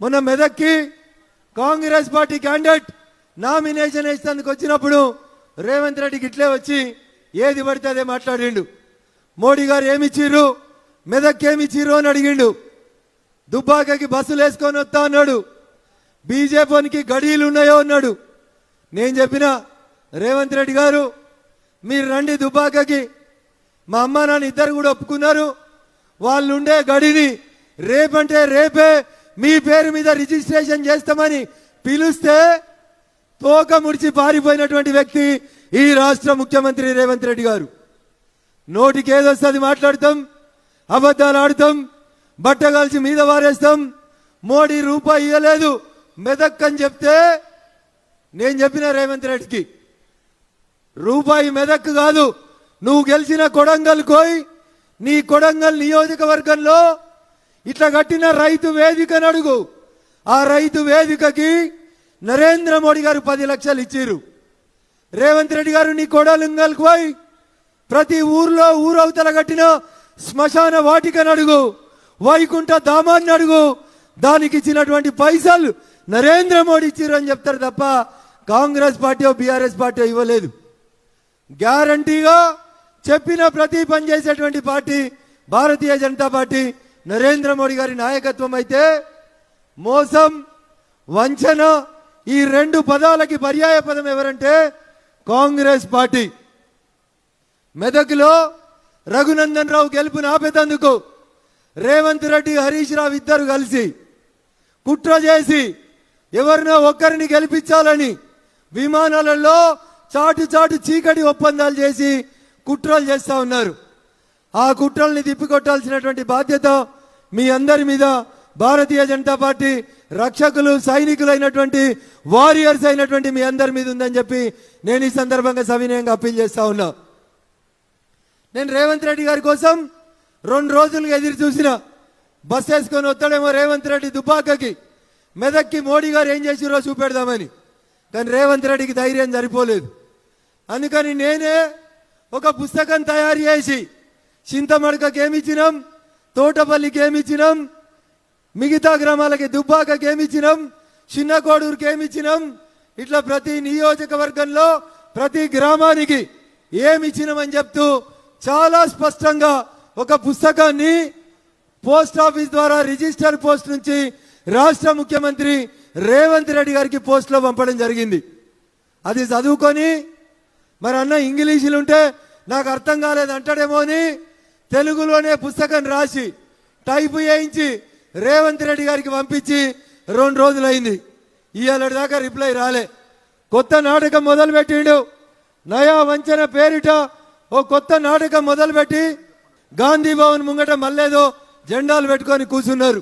మొన్న మెదక్కి Congress party candidate nomination వేసేందుకు వచ్చినప్పుడు రేవంత్ రెడ్డికి ఇట్లే వచ్చి ఏది పడితే అదే మాట్లాడిండు. మోడీ గారు ఏమిచ్చిర్రు మెదక్కి ఏమిచ్చిర్రు అని అడిగిండు. దుబ్బాకకి బస్సులు వేసుకొని వస్తా అన్నాడు. బీజేపీకి గడీలు ఉన్నాయో అన్నాడు. నేను చెప్పిన రేవంత్ రెడ్డి గారు మీరు రండి దుబ్బాకకి. మా అమ్మ నాన్న ఇద్దరు కూడా ఒప్పుకున్నారు. వాళ్ళు ఉండే గడిని రేపంటే రేపే మీ పేరు మీద రిజిస్ట్రేషన్ చేస్తామని పిలిస్తే తోక ముడిచి పారిపోయినటువంటి వ్యక్తి ఈ రాష్ట్ర ముఖ్యమంత్రి రేవంత్ రెడ్డి గారు. నోటికి ఏదొస్తుంది మాట్లాడతాం అబద్ధాలు ఆడతాం బట్ట కలిసి మీద వారేస్తాం. మోడీ రూపాయి ఇవ్వలేదు మెదక్కని చెప్తే నేను చెప్పిన రేవంత్ రెడ్డికి రూపాయి మెదక్ కాదు నువ్వు గెలిచిన కొడంగల్ కోయ్ నీ కొడంగల్ నియోజకవర్గంలో ఇట్లా కట్టిన రైతు వేదికను అడుగు. ఆ రైతు వేదికకి నరేంద్ర మోడీ గారు పది లక్షలు ఇచ్చారు రేవంత్ రెడ్డి గారు నీ కొడంగల్కి పోయి ప్రతి ఊర్లో ఊరవతల కట్టిన శ్మశాన వాటికను అడుగు. వైకుంఠ ధామాన్ని అడుగు. దానికి ఇచ్చినటువంటి పైసలు నరేంద్ర మోడీ ఇచ్చిర్రు అని చెప్తారు తప్ప కాంగ్రెస్ పార్టీ బీఆర్ఎస్ పార్టీ ఇవ్వలేదు. గ్యారంటీగా చెప్పిన ప్రతి పని చేసేటువంటి పార్టీ భారతీయ జనతా పార్టీ నరేంద్ర మోడీ గారి నాయకత్వం అయితే మోసం వంచన ఈ రెండు పదాలకి పర్యాయ పదం ఎవరంటే కాంగ్రెస్ పార్టీ. మెదక్లో రఘునందన్ రావు గెలుపుని ఆపేతందుకు రేవంత్ రెడ్డి హరీష్ రావు ఇద్దరు కలిసి కుట్ర చేసి ఎవరినో ఒక్కరిని గెలిపించాలని విమానాలలో చాటు చాటు చీకటి ఒప్పందాలు చేసి కుట్రలు చేస్తా ఉన్నారు. ఆ కుట్రల్ని తిప్పికొట్టాల్సినటువంటి బాధ్యత మీ అందరి మీద భారతీయ జనతా పార్టీ రక్షకులు సైనికులైనటువంటి వారియర్స్ అయినటువంటి మీ అందరి మీద ఉందని చెప్పి నేను ఈ సందర్భంగా సవినయంగా అప్పీల్ చేస్తా ఉన్నా. నేను రేవంత్ రెడ్డి గారి కోసం రెండు రోజులుగా ఎదురు చూసిన బస్ వేసుకొని వస్తాడేమో రేవంత్ రెడ్డి దుబ్బాకకి మెదక్కి మోడీ గారు ఏం చేసిరో చూపెడదామని. కానీ రేవంత్ రెడ్డికి ధైర్యం సరిపోలేదు. అందుకని నేనే ఒక పుస్తకం తయారు చేసి చింతమడకకి ఏమి ఇచ్చినాం? తోటపల్లికి ఏమి ఇచ్చినాం మిగతా గ్రామాలకి దుబ్బాకకి ఏమి ఇచ్చినాం చిన్న కోడూరుకి ఏమి ఇచ్చినాం ఇట్లా ప్రతి నియోజకవర్గంలో ప్రతి గ్రామానికి ఏమి ఇచ్చినామని చెప్తూ చాలా స్పష్టంగా ఒక పుస్తకాన్ని పోస్ట్ ఆఫీస్ ద్వారా రిజిస్టర్ పోస్ట్ నుంచి రాష్ట్ర ముఖ్యమంత్రి రేవంత్ రెడ్డి గారికి పోస్ట్లో పంపడం జరిగింది. అది చదువుకొని మరి అన్న ఇంగ్లీషులు ఉంటే నాకు అర్థం కాలేదు అంటాడేమో అని తెలుగులోనే పుస్తకం రాసి టైపు చేయించి రేవంత్ రెడ్డి గారికి పంపించి రెండు రోజులైంది. ఇవాళ దాకా రిప్లై రాలే. కొత్త నాటకం మొదలుపెట్టిండు. నయా వంచన పేరిట ఓ కొత్త నాటకం మొదలుపెట్టి గాంధీ భవన్ ముంగట మళ్ళేదో జెండాలు పెట్టుకొని కూర్చున్నారు.